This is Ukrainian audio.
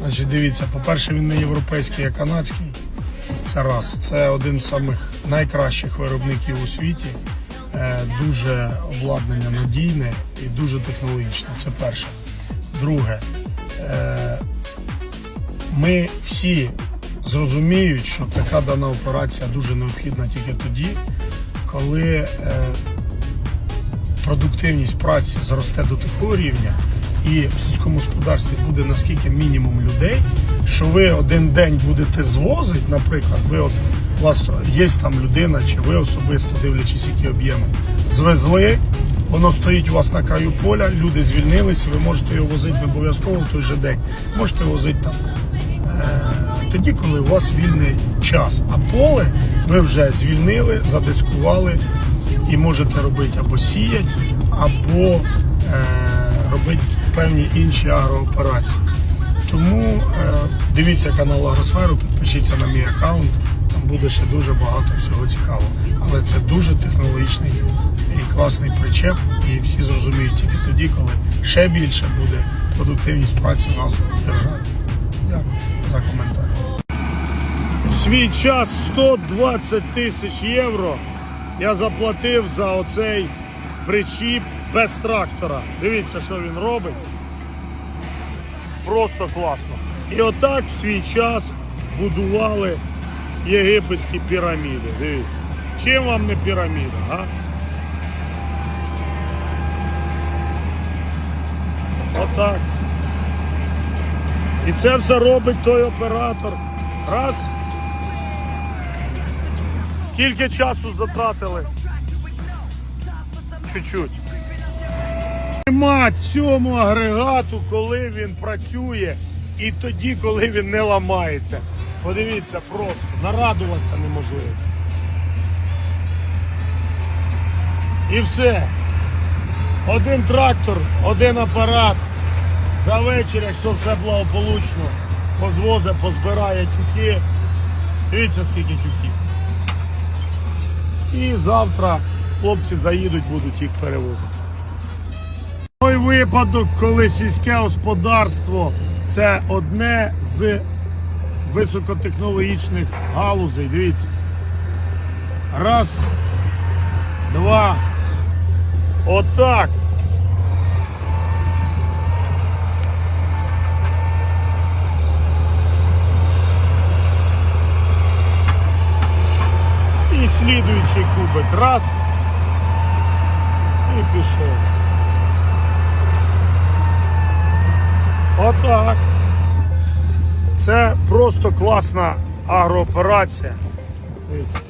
Значить, дивіться, по-перше, він не європейський, а канадський. Це раз. Це один з самих найкращих виробників у світі. Е, Дуже обладнання надійне і дуже технологічне. Це перше. Друге, е, ми всі зрозуміють, що така дана операція дуже необхідна тільки тоді, коли е, продуктивність праці зросте до такого рівня, і в сільському господарстві буде наскільки мінімум людей, що ви один день будете звозити, наприклад, ви от у вас є там людина, чи ви особисто дивлячись, які об'єми, звезли. Воно стоїть у вас на краю поля, люди звільнилися, ви можете його возити обов'язково в той же день. Можете возити там е, тоді, коли у вас вільний час. А поле ви вже звільнили, задискували і можете робити або сіять, або е, робити певні інші агрооперації. Тому е, дивіться канал Агросферу, підпишіться на мій аккаунт, там буде ще дуже багато всього цікавого. Але це дуже технологічний і класний причеп, і всі зрозуміють тільки тоді, коли ще більше буде продуктивність праці в нас в державі. Дякую за коментар. Свій час 120 тисяч євро я заплатив за оцей причіп без трактора. Дивіться, що він робить. Просто класно. І отак в свій час будували єгипетські піраміди. Дивіться. Чим вам не піраміда, а? Отак. І це все робить той оператор. Раз. Скільки часу затратили? Чуть-чуть. Нема цьому агрегату, коли він працює, і тоді, коли він не ламається. Подивіться, просто нарадуватися неможливо. І все. Один трактор, один апарат. За вечір, якщо все благополучно, позвозе, позбирає тюки. Дивіться, скільки тюків. І завтра хлопці заїдуть, будуть їх перевозити. Той випадок, коли сільське господарство це одне з високотехнологічних галузей. Дивіться. Раз, два. Отак. І слідуючий кубик. Раз. І пішов. Просто класна агрооперація. Дивіться.